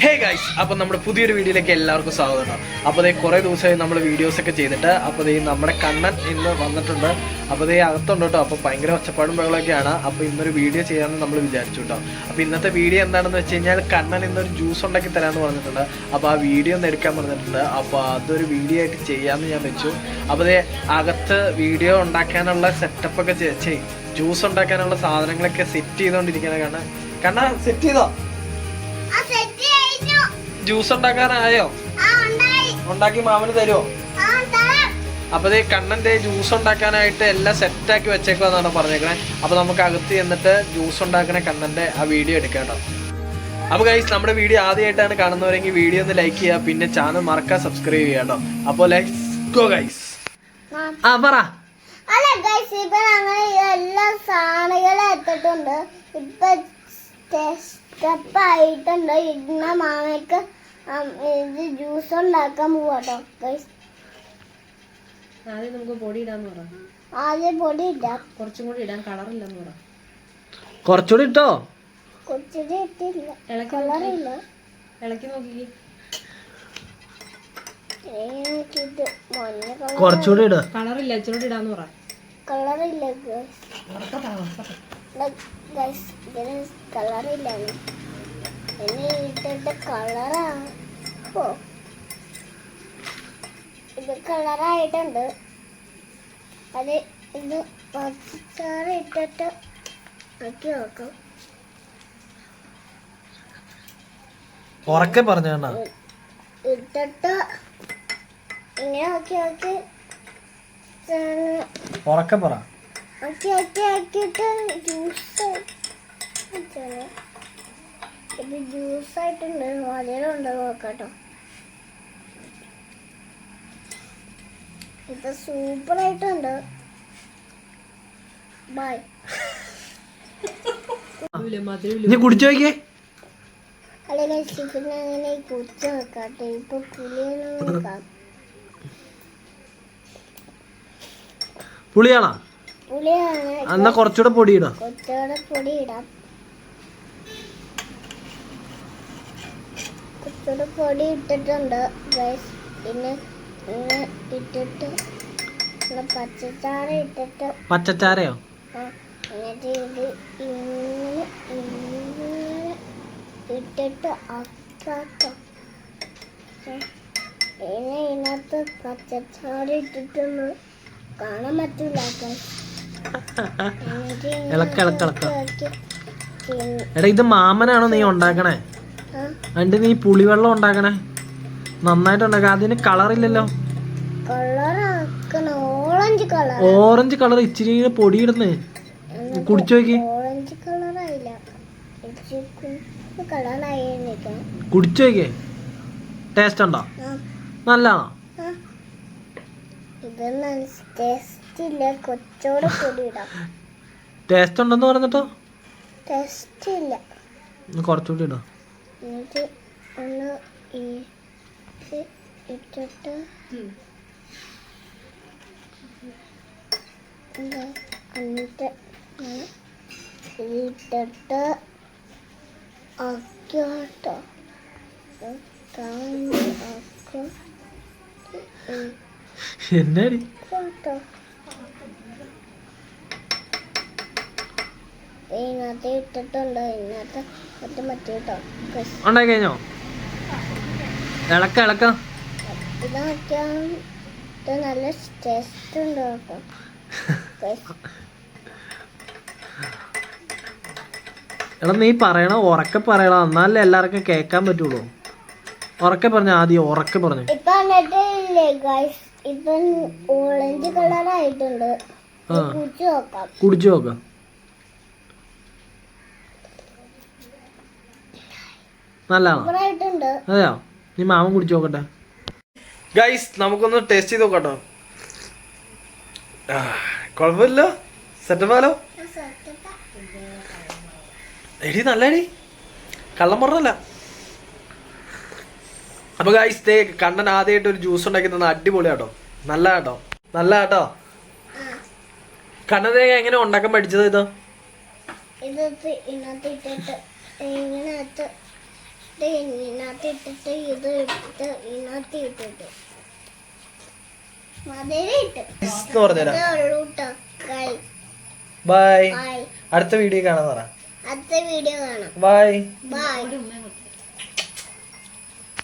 Hey guys അപ്പൊ നമ്മുടെ പുതിയൊരു വീഡിയോയിലേക്ക് എല്ലാവർക്കും സ്വാഗതം. അപ്പോൾ അതേ കുറേ ദിവസമായി നമ്മൾ വീഡിയോസ് ഒക്കെ ചെയ്തിട്ട് അപ്പോൾ ഈ നമ്മുടെ കണ്ണൻ ഇന്ന് വന്നിട്ടുണ്ട്. അപ്പോൾ ദേ അകത്തുണ്ട് കേട്ടോ അപ്പോൾ ഭയങ്കര ഒച്ചപ്പാടും ബഹളമൊക്കെയാണ്. അപ്പോൾ ഇന്നൊരു വീഡിയോ ചെയ്യാമെന്ന് നമ്മൾ വിചാരിച്ചു കേട്ടോ. അപ്പോൾ ഇന്നത്തെ വീഡിയോ എന്താണെന്ന് വെച്ച് കഴിഞ്ഞാൽ കണ്ണൻ ഇന്നൊരു ജ്യൂസ് ഉണ്ടാക്കി തരാമെന്ന് പറഞ്ഞിട്ടുണ്ട്. അപ്പോൾ ആ വീഡിയോ ഒന്ന് എടുക്കാൻ പറഞ്ഞിട്ടുണ്ട്. അപ്പോൾ അതൊരു വീഡിയോ ആയിട്ട് ചെയ്യാമെന്ന് ഞാൻ വെച്ചു. അപ്പോൾ ദേ അകത്ത് വീഡിയോ ഉണ്ടാക്കാനുള്ള സെറ്റപ്പ് ഒക്കെ ചെയ് ജ്യൂസ് ഉണ്ടാക്കാനുള്ള സാധനങ്ങളൊക്കെ സെറ്റ് ചെയ്തുകൊണ്ടിരിക്കുന്നത് കണ്ണ കണ്ണ സെറ്റ് ചെയ്തോ? ജ്യൂസ് ഉണ്ടാക്കാനായോ? ഉണ്ടാക്കി മാമന് തരുമോ അപ്പൊ ഈ കണ്ണന്റെ ജ്യൂസ് ഉണ്ടാക്കാനായിട്ട് എല്ലാം സെറ്റാക്കി വെച്ചേക്കുവാന്നാണ് പറഞ്ഞേക്കണേ. അപ്പൊ നമുക്ക് അകത്ത് ചെന്നിട്ട് ജ്യൂസ് ഉണ്ടാക്കണ കണ്ണന്റെ ആ വീഡിയോ എടുക്കാം കേട്ടോ. അപ്പൊ ഗൈസ് നമ്മുടെ വീഡിയോ ആദ്യമായിട്ടാണ് കാണുന്നവരെങ്കിൽ വീഡിയോ ഒന്ന് ലൈക്ക് ചെയ്യുക പിന്നെ ചാനൽ മറക്കാൻ സബ്സ്ക്രൈബ് ചെയ്യാട്ടോ അപ്പൊ അപ്പോൾ ലൈക്സ് ഗോ ഗൈസ് ആ പറ. അല്ല ഗൈസ് ഇപ്പൊ ഞങ്ങൾ എല്ലാ സാധനങ്ങളും എത്തിയിട്ടുണ്ട് ഇപ്പൊ സ്റ്റെപ്പ് ആയിട്ടുണ്ട്. ഇന്ന മാമയ്ക്ക് ഇത് ജ്യൂസ് ഉണ്ടാക്കാൻ പോവാട്ടോ ആദ്യം നമുക്ക് പൊടി ഇടാന്ന് പറ. ആദ്യം പൊടി ഇടാം. കുറച്ചും കൂടി ഇടാൻ കളറില്ലെന്ന് പറ. കുറച്ചുകൂടി ഇട്ടോ? കുറച്ചുകൂടി ഇട്ടില്ല. കളറില്ല ഇളക്കി നോക്കി കുറച്ചുകൂടി ഇട്. കളറില്ല ഇച്ചിരി ഇടാന്ന് പറ. കളറില്ല കളറില്ല ഇനി ഇട്ടിട്ട് കളറാണ് ഓ. ഇത് കളറായിട്ടുണ്ട് അത് ഇത് പച്ചച്ചാറ് ഇട്ടിട്ട് ആക്കി നോക്കാം. ഉറക്കെ പറഞ്ഞു ഇട്ടിട്ട് ഇങ്ങനെ ആക്കി ആക്കി ഉറക്കെ പറ. ആക്കി ആക്കി ആക്കിയിട്ട് ജ്യൂസ് ഇത് ജ്യൂസ് ആയിട്ടുണ്ട് മധുരം ഉണ്ട് നോക്കാട്ടോ. ഇത് സൂപ്പർ ആയിട്ടുണ്ട് ബൈ നീ കുടിച്ചു നോക്കിയേ. അല്ലെങ്കിൽ ചിക്കൻ അങ്ങനെ കുറിച്ച് നോക്കാട്ടെ. ഇപ്പൊ പുളിയാണോ പുളിയാണ്? എന്നാ കുറച്ചുകൂടെ പൊടിയിടാം ഇടാം. കൊച്ചോടെ കൊച്ചോടെ പൊടി ഇട്ടിട്ടുണ്ട് ഗൈസ് പിന്നെ പിന്നെ ഇട്ടിട്ട് പച്ചച്ചാറ പച്ചച്ചാറ് ഇട്ടിട്ട് പച്ചച്ചാരയോ ആ, എന്നിട്ട് ഇത് ഇങ്ങനെ ഇങ്ങനെ ഇട്ടിട്ട് അക്കാട്ടോ പിന്നെ ഇതിനകത്ത് പച്ചച്ചാറ് ഇട്ടിട്ടൊന്നും കാണാൻ പറ്റൂല guys. എന്നിട്ട് ഇങ്ങനെ ഇളക്ക, ഇളക്ക, ഇളക്ക. എടാ ഇത് മാമനാണോ നീ ഉണ്ടാക്കണേ? അതിന്റെ നീ പുളിവെള്ളം ഉണ്ടാക്കണേ. നന്നായിട്ട് ഉണ്ടാക്കാം അതിന് കളറില്ലല്ലോ ഓറഞ്ച് കളർ ഇച്ചിരി പൊടി ഇടുന്നേ കുടിച്ചു നോക്കി. കുടിച്ചു നോക്കിയേ ടേസ്റ്റ് ഉണ്ടോ? നല്ലതാണോ? ടേസ്റ്റ് ഉണ്ടെന്ന് പറഞ്ഞിട്ടോ? ടേസ്റ്റ് ഇല്ല. ഒന്ന് കുറച്ചുകൂടി ഇടാം. എന്നിട്ട് ഒന്ന് ഇട്ടിട്ട് എന്നിട്ട് ഇട്ടിട്ട് ആക്കിയോട്ടോ എന്നാടി? കേട്ടോ ഇതിനകത്ത് ഇട്ടിട്ടുണ്ട്? ഇതിനകത്ത് മറ്റേ മറ്റേ കേട്ടോ ഉണ്ടാക്കി കഴിഞ്ഞോ? ഇളക്ക ഇളക്ക. ഇതാക്കിയാൽ ഇത് നല്ല ടേസ്റ്റ് ഉണ്ട് കേട്ടോ എടാ നീ പറയണ? ഉറക്കെ പറയണ? എന്നാലേ എല്ലാവർക്കും കേൾക്കാൻ പറ്റുള്ളൂ. ഉറക്കെ പറഞ്ഞു ആദ്യം ഉറക്കെ പറഞ്ഞു. ഇപ്പൊ ഓറഞ്ച് കളർ ആയിട്ടുണ്ട്. കുടിച്ചു നോക്കാം. കുടിച്ചു നോക്കാം. നല്ലതാണോ? അതെയോ? നീ മാമൻ കുടിച്ചു നോക്കട്ടെ. ഗൈസ് നമുക്കൊന്ന് ടേസ്റ്റ് ചെയ്ത് നോക്കട്ടോ. കുഴപ്പമില്ല. സെറ്റപ്പാലോ എടി നല്ലടി. കള്ളം പറഞ്ഞല്ല. അപ്പൊ ഗൈസ് ദേ കണ്ണൻ ആദ്യമായിട്ട് ഒരു ജ്യൂസ് ഉണ്ടാക്കി തന്ന അടിപൊളി കേട്ടോ നല്ല കേട്ടോ നല്ല കേട്ടോ കണ്ണൻ എങ്ങനെ ഉണ്ടാക്കാൻ പഠിച്ചത് ഇത്? ഇത് ഇതിനകത്ത് ഇട്ടിട്ട് ഇത് ഇട്ടിട്ട് ഇതിനകത്ത് ഇട്ടിട്ട്. ബൈ അടുത്ത വീഡിയോ കാണാൻ പറ. അടുത്ത വീഡിയോ കാണാം. Bye bye